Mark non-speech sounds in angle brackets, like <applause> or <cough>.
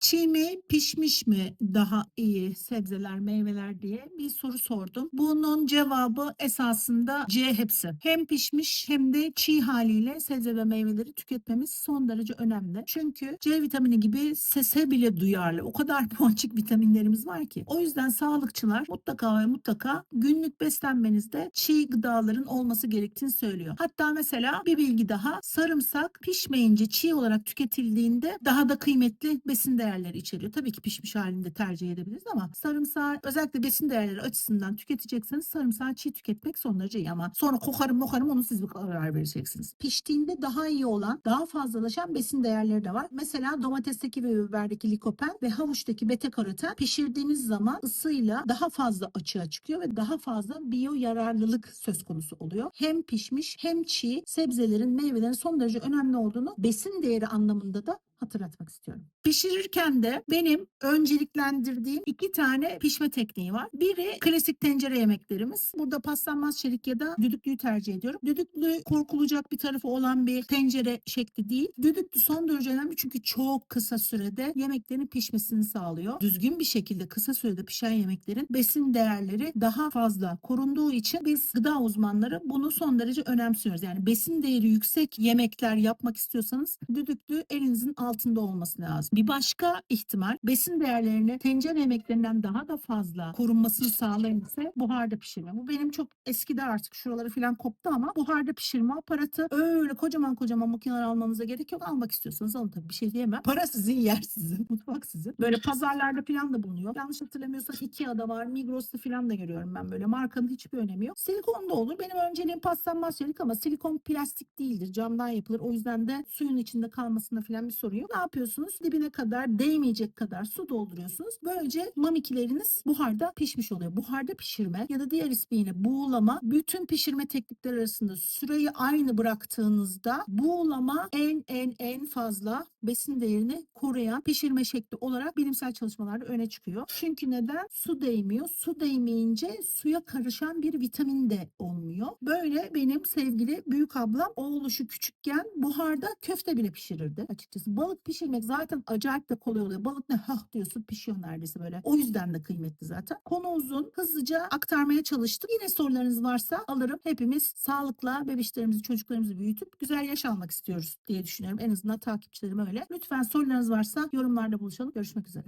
Çiğ mi, pişmiş mi daha iyi sebzeler, meyveler diye bir soru sordum. Bunun cevabı esasında C hepsi. Hem pişmiş hem de çiğ haliyle sebze ve meyveleri tüketmemiz son derece önemli. Çünkü C vitamini gibi sese bile duyarlı. O kadar <laughs> ponçik vitaminlerimiz var ki. O yüzden sağlıkçılar mutlaka ve mutlaka günlük beslenmenizde çiğ gıdaların olması gerektiğini söylüyor. Hatta mesela bir bilgi daha sarımsak pişmeyince çiğ olarak tüketildiğinde daha da kıymetli besin değerleri içeriyor. Tabii ki pişmiş halinde tercih edebiliriz ama sarımsağı özellikle besin değerleri açısından tüketecekseniz sarımsağı çiğ tüketmek son derece iyi ama sonra kokarım mokarım onu siz bir karar vereceksiniz. Piştiğinde daha iyi olan, daha fazlalaşan besin değerleri de var. Mesela domatesteki ve biberdeki likopen ve havuçtaki beta karoten pişirdiğiniz zaman ısıyla daha fazla açığa çıkıyor ve daha fazla biyo yararlılık söz konusu oluyor. Hem pişmiş hem çiğ sebzelerin, meyvelerin son derece önemli olduğunu besin değeri anlamında da hatırlatmak istiyorum. Pişirirken de benim önceliklendirdiğim iki tane pişme tekniği var. Biri klasik tencere yemeklerimiz. Burada paslanmaz çelik ya da düdüklüyü tercih ediyorum. Düdüklü korkulacak bir tarafı olan bir tencere şekli değil. Düdüklü son derece önemli çünkü çok kısa sürede yemeklerin pişmesini sağlıyor. Düzgün bir şekilde kısa sürede pişen yemeklerin besin değerleri daha fazla korunduğu için biz gıda uzmanları bunu son derece önemsiyoruz. Yani besin değeri yüksek yemekler yapmak istiyorsanız düdüklü elinizin altında olması lazım. Bir başka ihtimal besin değerlerini tencere yemeklerinden daha da fazla korunmasını sağlayan ise buharda pişirme. Bu benim çok eskide artık şuraları falan koptu ama buharda pişirme aparatı öyle kocaman kocaman makineler almanıza gerek yok. Almak istiyorsanız alın tabii bir şey diyemem. Para sizin yer sizin. <laughs> Mutfak sizin. Böyle pazarlarda falan da bulunuyor. Yanlış hatırlamıyorsam Ikea'da var. Migros'ta falan da görüyorum ben böyle. Markanın hiçbir önemi yok. Silikon da olur. Benim önceliğim paslanmaz çelik ama silikon plastik değildir. Camdan yapılır. O yüzden de suyun içinde kalmasında falan bir sorun yok. Ne yapıyorsunuz? Dibine kadar değmeyecek kadar su dolduruyorsunuz. Böylece mamikileriniz buharda pişmiş oluyor. Buharda pişirme ya da diğer ismiyle buğulama bütün pişirme teknikleri arasında süreyi aynı bıraktığınızda buğulama en en en fazla besin değerini koruyan pişirme şekli olarak bilimsel çalışmalarda öne çıkıyor. Çünkü neden? Su değmiyor. Su değmeyince suya karışan bir vitamin de olmuyor. Böyle benim sevgili büyük ablam oğluşu küçükken buharda köfte bile pişirirdi açıkçası. Balık pişirmek zaten acayip de kolay oluyor. Balık ne hah diyorsun pişiyor neredeyse böyle. O yüzden de kıymetli zaten. Konu uzun. Hızlıca aktarmaya çalıştım. Yine sorularınız varsa alırım. Hepimiz sağlıkla bebişlerimizi, çocuklarımızı büyütüp güzel yaş almak istiyoruz diye düşünüyorum. En azından takipçilerim öyle. Lütfen sorularınız varsa yorumlarda buluşalım. Görüşmek üzere.